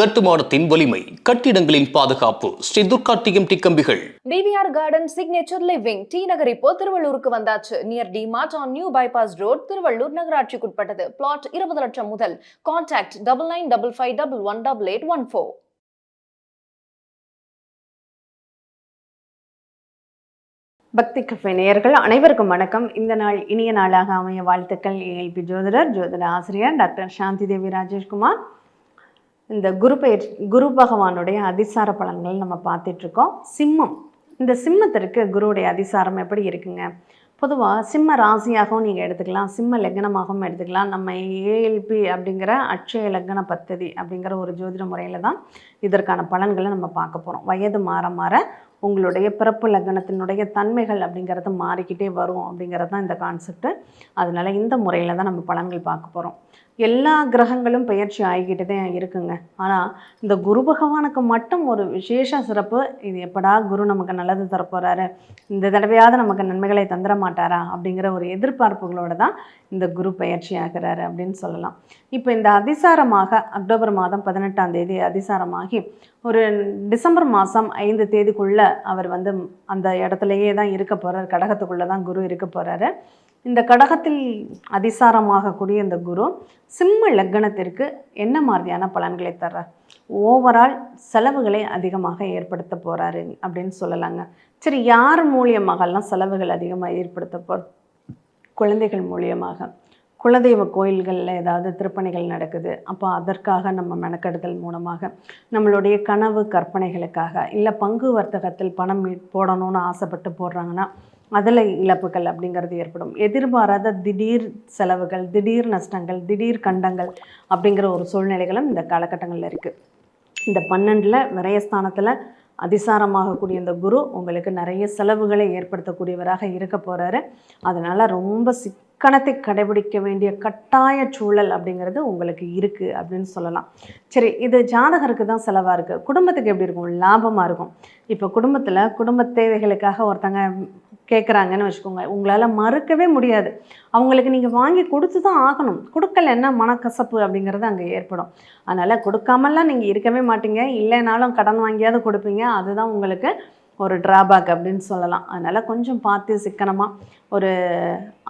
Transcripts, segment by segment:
கட்டுமானத்தின் வலிமை கட்டிடங்களின் பாதுகாப்பு ஸ்ரீ துர்கா டிஎம்டி கம்பிகள். TVR garden signature living T Nagar இப்போ திருவள்ளூருக்கு வந்தாச்சு. Near D Mart on new bypass road Tiruvallur நகராட்சிக்குட்பட்டது. Plot இருபது லட்சம் முதல். Contact double nine double five double one double eight one four Bhakti cafe நேயர்கள் அனைவருக்கும் வணக்கம். இந்த நாள் இனிய நாளாக அமைய வாழ்த்துக்கள். ஏஎல்பி ஜோதிடர் ஜோதிட ஆசிரியர் டாக்டர் சாந்தி தேவி ராஜேஷ்குமார். இந்த குரு பெயர் குரு பகவானுடைய அதிசார பலன்கள் நம்ம பார்த்துட்ருக்கோம். சிம்மம். இந்த சிம்மத்திற்கு குருவுடைய அதிசாரம் எப்படி இருக்குங்க? பொதுவாக சிம்ம ராசியாகவும் நீங்கள் எடுத்துக்கலாம் சிம்ம லக்னமாகவும் எடுத்துக்கலாம். நம்ம ஏஎல்பி அப்படிங்கிற அட்சய லக்ன பத்ததி அப்படிங்கிற ஒரு ஜோதிட முறையில் தான் இதற்கான பலன்களை நம்ம பார்க்க போகிறோம் வயது மாற மாற உங்களுடைய பிறப்பு லக்னத்தினுடைய தன்மைகள் அப்படிங்கிறது மாறிக்கிட்டே வரும் அப்படிங்கிறது தான் இந்த கான்செப்ட்டு அதனால் இந்த முறையில் தான் நம்ம பலன்கள் பார்க்க போகிறோம் எல்லா கிரகங்களும் பயிற்சி ஆகிக்கிட்டு தான் இருக்குங்க. ஆனால் இந்த குரு பகவானுக்கு மட்டும் ஒரு விசேஷ சிறப்பு இது எப்படா குரு நமக்கு நல்லது தரப்போகிறாரு இந்த தடவையாவது நமக்கு நன்மைகளை தந்துட மாட்டாரா? அப்படிங்கிற ஒரு எதிர்பார்ப்புகளோட தான் இந்த குரு பயிற்சி ஆகிறாரு அப்படின்னு சொல்லலாம். இப்போ இந்த அதிசாரமாக அக்டோபர் மாதம் பதினெட்டாம் தேதி அதிசாரமாகி ஒரு டிசம்பர் மாதம் ஐந்து தேதிக்குள்ளே அவர் வந்து அந்த இடத்துலையே தான் இருக்க போகிறார் கடகத்துக்குள்ளே தான் குரு இருக்க போகிறாரு இந்த கடகத்தில் அதிசாரமாகக்கூடிய இந்த குரு சிம்ம லக்னத்திற்கு என்ன மாதிரியான பலன்களை தர்றார்? ஓவரால் செலவுகளை அதிகமாக ஏற்படுத்த போகிறாரு அப்படின்னு சொல்லலாங்க. சரி யார் மூலியமாகலாம் செலவுகள் அதிகமாக ஏற்படுத்த போ குழந்தைகள் மூலியமாக? குலதெய்வ கோயில்களில் ஏதாவது திருப்பணிகள் நடக்குது. அப்போ அதற்காக நம்ம மெனக்கெடுதல் மூலமாக நம்மளுடைய கனவு கற்பனைகளுக்காக இல்லை பங்கு வர்த்தகத்தில் பணம் போடணும்னு ஆசைப்பட்டு போடுறாங்கன்னா அதில் இழப்புகள் அப்படிங்கிறது ஏற்படும். எதிர்பாராத திடீர் செலவுகள் திடீர் நஷ்டங்கள் திடீர் கண்டங்கள் அப்படிங்கிற ஒரு சூழ்நிலைகளும் இந்த காலகட்டங்களில் இருக்குது இந்த பன்னெண்டில் விரயஸ்தானத்தில் அதிசாரமாகக்கூடிய இந்த குரு உங்களுக்கு நிறைய செலவுகளை ஏற்படுத்தக்கூடியவராக இருக்க போகிறாரு அதனால் ரொம்ப கணத்தை கடைபிடிக்க வேண்டிய கட்டாய சூழல் அப்படிங்கிறது உங்களுக்கு இருக்குது அப்படின்னு சொல்லலாம். சரி இது ஜாதகருக்கு தான் செலவாக இருக்குது குடும்பத்துக்கு எப்படி இருக்கும்? லாபமாக இருக்கும். இப்போ குடும்பத்தில் குடும்ப தேவைகளுக்காக ஒருத்தங்க கேட்குறாங்கன்னு வச்சுக்கோங்க. உங்களால் மறுக்கவே முடியாது. அவங்களுக்கு நீங்கள் வாங்கி கொடுத்து தான் ஆகணும். கொடுக்கலன்னா மனக்கசப்பு அப்படிங்கிறது அங்கே ஏற்படும். அதனால் கொடுக்காமலாம் நீங்கள் இருக்கவே மாட்டீங்க. இல்லைனாலும் கடன் வாங்கியாவது கொடுப்பீங்க. அதுதான் உங்களுக்கு ஒரு ட்ராபேக் அப்படின்னு சொல்லலாம். அதனால் கொஞ்சம் பார்த்து சிக்கனமாக ஒரு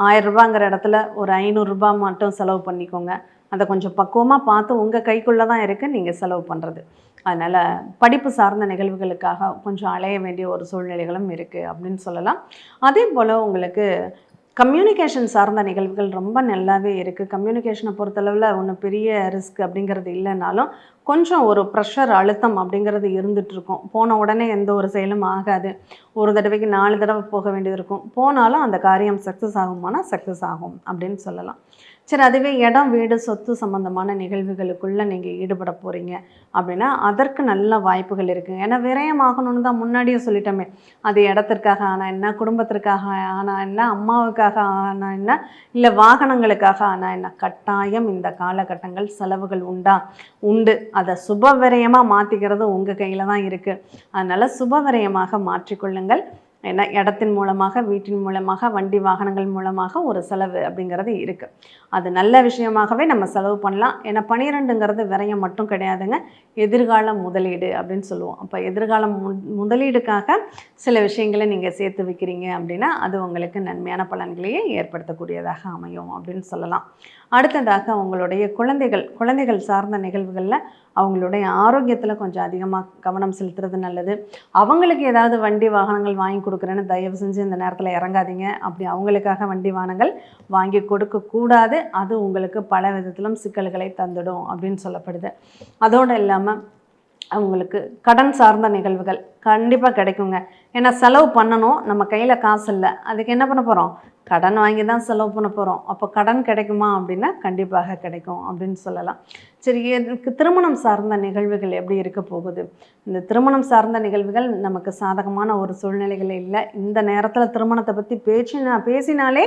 ஆயிரரூபாங்கிற இடத்துல ஒரு ஐநூறுரூபா மட்டும் செலவு பண்ணிக்கோங்க. அதை கொஞ்சம் பக்குவமாக பார்த்து உங்கள் கைக்குள்ளே தான் இருக்குது நீங்கள் செலவு பண்ணுறது அதனால் படிப்பு சார்ந்த நிகழ்வுகளுக்காக கொஞ்சம் அலைய வேண்டிய ஒரு சூழ்நிலைகளும் இருக்குது அப்படின்னு சொல்லலாம். அதே போல் உங்களுக்கு கம்யூனிகேஷன் சார்ந்த நிகழ்வுகள் ரொம்ப நல்லாவே இருக்குது கம்யூனிகேஷனை பொறுத்தளவில் ஒன்றும் பெரிய ரிஸ்க் அப்படிங்கிறது இல்லைனாலும் கொஞ்சம் ஒரு ப்ரெஷர் அழுத்தம் அப்படிங்கிறது இருந்துட்டு இருக்கும். போன உடனே எந்த ஒரு செயலும் ஆகாது. ஒரு தடவைக்கு நாலு தடவை போக வேண்டியது இருக்கும். போனாலும் அந்த காரியம் சக்ஸஸ் ஆகுமானா சக்ஸஸ் ஆகும் அப்படின்னு சொல்லலாம். சரி அதுவே இடம் வீடு சொத்து சம்மந்தமான நிகழ்வுகளுக்குள்ளே நீங்கள் ஈடுபட போகிறீங்க அப்படின்னா அதற்கு நல்ல வாய்ப்புகள் இருக்குது ஏன்னா விரயமாகணும்னு தான் முன்னாடியே சொல்லிட்டோமே. அது இடத்திற்காக ஆனால் என்ன குடும்பத்திற்காக ஆனால் என்ன அம்மாவுக்காக ஆனால் என்ன இல்லை வாகனங்களுக்காக ஆனால் என்ன. கட்டாயம் இந்த காலகட்டங்கள் செலவுகள் உண்டா? உண்டு. அதை சுப விரயமாக மாற்றிக்கிறது உங்கள் கையில் தான் இருக்குது அதனால் சுப விரயமாக மாற்றிக்கொள்ளுங்கள். ஏன்னா இடத்தின் மூலமாக வீட்டின் மூலமாக வண்டி வாகனங்கள் மூலமாக ஒரு செலவு அப்படிங்கிறது இருக்குது அது நல்ல விஷயமாகவே நம்ம செலவு பண்ணலாம். ஏன்னா பனிரெண்டுங்கிறது விரயம் மட்டும் கிடையாதுங்க. எதிர்கால முதலீடு அப்படின்னு சொல்லுவோம். அப்போ எதிர்கால முதலீடுக்காக சில விஷயங்களை நீங்கள் சேர்த்து வைக்கிறீங்க அப்படின்னா அது உங்களுக்கு நன்மையான பலன்களையே ஏற்படுத்தக்கூடியதாக அமையும் அப்படின்னு சொல்லலாம். அடுத்ததாக உங்களுடைய குழந்தைகள் குழந்தைகள் சார்ந்த நிகழ்வுகளில் அவங்களுடைய ஆரோக்கியத்தில் கொஞ்சம் அதிகமாக கவனம் செலுத்துறது நல்லது. அவங்களுக்கு ஏதாவது வண்டி வாகனங்கள் வாங்கி கொடுக்குறேன்னு தயவு செஞ்சு இந்த நேரத்தில் இறங்காதீங்க. அப்படி அவங்களுக்காக வண்டி வாகனங்கள் வாங்கி கொடுக்கக்கூடாது அது உங்களுக்கு பல விதத்திலும் சிக்கல்களை தந்துடும் அப்படின்னு சொல்லப்படுது. அதோடு இல்லாமல் அவங்களுக்கு கடன் சார்ந்த நிகழ்வுகள் கண்டிப்பாக கிடைக்குங்க. ஏன்னா செலவு பண்ணணும். நம்ம கையில் காசு இல்லை. அதுக்கு என்ன பண்ண போகிறோம் கடன் வாங்கி தான் செலவு பண்ண போகிறோம் அப்போ கடன் கிடைக்குமா அப்படின்னா கண்டிப்பாக கிடைக்கும் அப்படின்னு சொல்லலாம். சரி எனக்கு திருமணம் சார்ந்த நிகழ்வுகள் எப்படி இருக்க போகுது? இந்த திருமணம் சார்ந்த நிகழ்வுகள் நமக்கு சாதகமான ஒரு சூழ்நிலைகள் இல்லை. இந்த நேரத்தில் திருமணத்தை பற்றி பேசினா பேசினாலே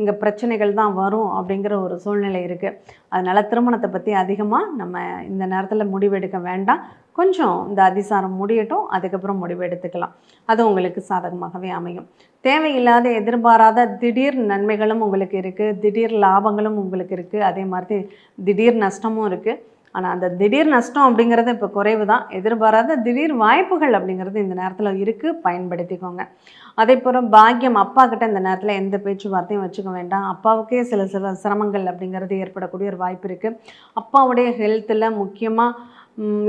இங்கே பிரச்சனைகள் தான் வரும் அப்படிங்கிற ஒரு சூழ்நிலை இருக்குது அதனால் திருமணத்தை பற்றி அதிகமாக நம்ம இந்த நேரத்தில் முடிவெடுக்க வேண்டாம். கொஞ்சம் இந்த அதிசாரம் முடியட்டும் அதுக்கப்புறம் முடிவு எடுத்துக்கலாம். அது உங்களுக்கு சாதகமாகவே அமையும். தேவையில்லாத எதிர்பாராத திடீர் நன்மைகளும் உங்களுக்கு இருக்குது திடீர் லாபங்களும் உங்களுக்கு இருக்குது அதே மாதிரி திடீர் நஷ்டமும் இருக்குது ஆனால் அந்த திடீர் நஷ்டம் அப்படிங்கிறது இப்போ குறைவு தான் எதிர்பாராத திடீர் வாய்ப்புகள் அப்படிங்கிறது இந்த நேரத்தில் இருக்குது பயன்படுத்திக்கோங்க. அதே போல் பாக்கியம் அப்பா கிட்ட இந்த நேரத்தில் எந்த பேச்சுவார்த்தையும் வச்சுக்க வேண்டாம். அப்பாவுக்கே சில சில சிரமங்கள் அப்படிங்கிறது ஏற்படக்கூடிய ஒரு வாய்ப்பு இருக்குது அப்பாவுடைய ஹெல்த்தில் முக்கியமாக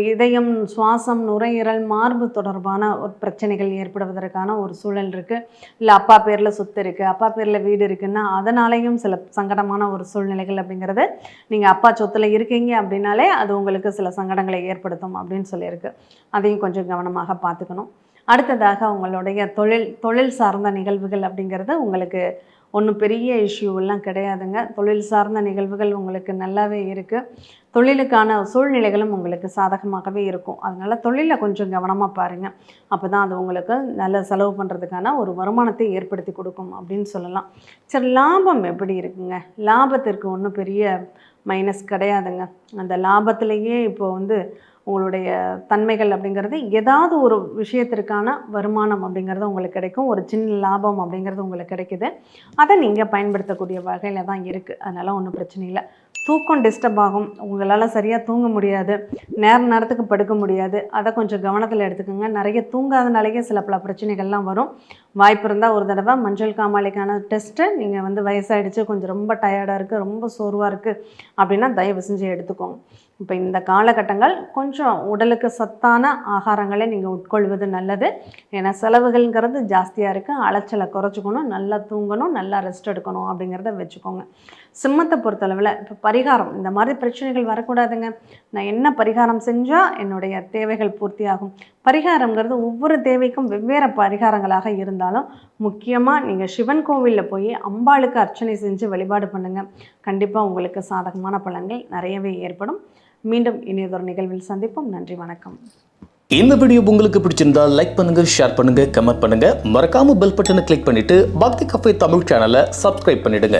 இதயம் சுவாசம் நுரையீரல் மார்பு தொடர்பான ஒரு பிரச்சனைகள் ஏற்படுவதற்கான ஒரு சூழல் இருக்குது இல்லை அப்பா பேரில் சொத்து இருக்குது அப்பா பேரில் வீடு இருக்குன்னா அதனாலேயும் சில சங்கடமான ஒரு சூழ்நிலைகள் அப்படிங்கிறது நீங்கள் அப்பா சொத்தில் இருக்கீங்க அப்படின்னாலே அது உங்களுக்கு சில சங்கடங்களை ஏற்படுத்தும் அப்படின்னு சொல்லியிருக்கு. அதையும் கொஞ்சம் கவனமாக பார்த்துக்கணும். அடுத்ததாக உங்களுடைய தொழில் தொழில் சார்ந்த நிகழ்வுகள் அப்படிங்கிறது உங்களுக்கு ஒன்றும் பெரிய இஷ்யூவெல்லாம் கிடையாதுங்க. தொழில் சார்ந்த நிகழ்வுகள் உங்களுக்கு நல்லாவே இருக்குது தொழிலுக்கான சூழ்நிலைகளும் உங்களுக்கு சாதகமாகவே இருக்கும். அதனால் தொழிலை கொஞ்சம் கவனமாக பாருங்கள் அப்போ தான் அது உங்களுக்கு நல்ல செலவு பண்ணுறதுக்கான ஒரு வருமானத்தை ஏற்படுத்தி கொடுக்கும் அப்படின்னு சொல்லலாம். சரி லாபம் எப்படி இருக்குங்க? லாபத்திற்கு ஒன்றும் பெரிய மைனஸ் கிடையாதுங்க. அந்த லாபத்திலேயே இப்போ வந்து உங்களுடைய தன்மைகள் அப்படிங்கிறது ஏதாவது ஒரு விஷயத்திற்கான வருமானம் அப்படிங்கிறது உங்களுக்கு கிடைக்கும். ஒரு சின்ன லாபம் அப்படிங்கிறது உங்களுக்கு கிடைக்குது. அதை நீங்கள் பயன்படுத்தக்கூடிய வகையில் தான் இருக்குது அதனால் ஒன்றும் பிரச்சனை இல்லை. தூக்கம் டிஸ்டர்ப் ஆகும். உங்களால் சரியாக தூங்க முடியாது. நேர நேரத்துக்கு படுக்க முடியாது. அதை கொஞ்சம் கவனத்தில் எடுத்துக்கோங்க. நிறைய தூங்காதனாலேயே சில பல பிரச்சனைகள்லாம் வரும். வாய்ப்பு இருந்தால் ஒரு தடவை மஞ்சள் காமாலைக்கான டெஸ்ட்டை நீங்கள் வந்து வயசாகிடுச்சு கொஞ்சம் ரொம்ப டயர்டாக இருக்குது ரொம்ப சோர்வாக இருக்குது அப்படின்னா தயவு செஞ்சு எடுத்துக்கோங்க. இப்போ இந்த காலகட்டங்கள் கொஞ்சம் உடலுக்கு சத்தான ஆகாரங்களை நீங்கள் உட்கொள்வது நல்லது. ஏன்னா செலவுகள்ங்கிறது ஜாஸ்தியாக இருக்குது அலைச்சலை குறைச்சிக்கணும். நல்லா தூங்கணும். நல்லா ரெஸ்ட் எடுக்கணும் அப்படிங்கிறத வச்சுக்கோங்க. சிம்மத்தை பொறுத்தளவில் இப்போ பரிகாரம் இந்த மாதிரி பிரச்சனைகள் வரக்கூடாதுங்க. நான் என்ன பரிகாரம் செஞ்சால் என்னுடைய தேவைகள் பூர்த்தியாகும்? பரிகாரங்கிறது ஒவ்வொரு தேவைக்கும் வெவ்வேறு பரிகாரங்களாக இருந்தாலும் முக்கியமாக நீங்கள் சிவன் கோவிலில் போய் அம்பாளுக்கு அர்ச்சனை செஞ்சு வழிபாடு பண்ணுங்கள் கண்டிப்பாக உங்களுக்கு சாதகமான பலன்கள் நிறையவே ஏற்படும். மீண்டும் இனியதொரு நிகழ்வில் சந்திப்போம். நன்றி வணக்கம். இந்த வீடியோ உங்களுக்கு பிடிச்சிருந்தா லைக் பண்ணுங்க ஷேர் பண்ணுங்க கமெண்ட் பண்ணுங்க. மறக்காம பெல் பட்டனை கிளிக் பண்ணிட்டு பக்தி கஃபே தமிழ் சேனலை சப்ஸ்கிரைப் பண்ணிடுங்க.